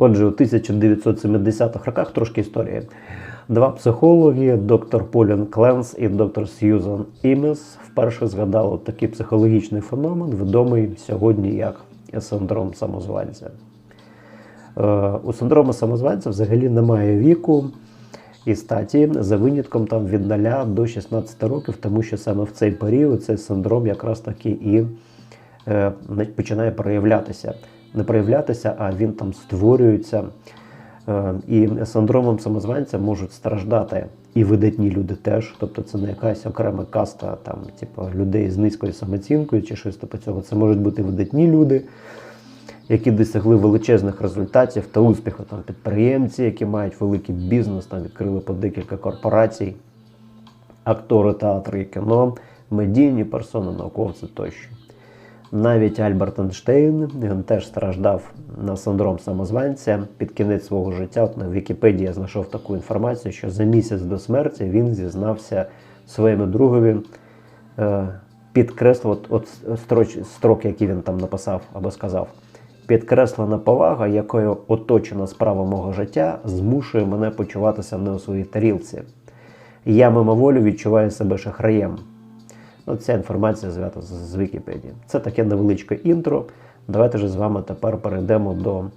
Отже, у 1970-х роках трошки історії. Два психологи, доктор Полін Кленс і доктор Сьюзан Імес, вперше згадали такий психологічний феномен, відомий сьогодні як синдром самозванця. Е, У синдрому самозванця взагалі немає віку і статі за винятком там від 0 до 16 років, тому що саме в цей період цей синдром якраз таки і е, починає проявлятися. Не проявлятися, а він там створюється. Е, І синдромом самозванця можуть страждати і видатні люди теж. Тобто це не якась окрема каста там, типу, людей з низькою самооцінкою чи щось типу цього. Це можуть бути видатні люди, які досягли величезних результатів та успіху. Там підприємці, які мають великий бізнес, там відкрили по декілька корпорацій, актори театру і кіно, медійні персони, науковці тощо. Навіть Альберт Ейнштейн він теж страждав на синдром самозванця під кінець свого життя. От на Вікіпедії я знайшов таку інформацію, що за місяць до смерті він зізнався своєму другові, е, підкреслив от, строч, строк, який він там написав або сказав. Підкреслена повага, якою оточена справа мого життя, змушує мене почуватися не у своїй тарілці. Я мимоволі відчуваю себе шахраєм. Ну, ця інформація зв'ята з, з Вікіпедії. Це таке невеличке інтро. Давайте ж з вами тепер перейдемо до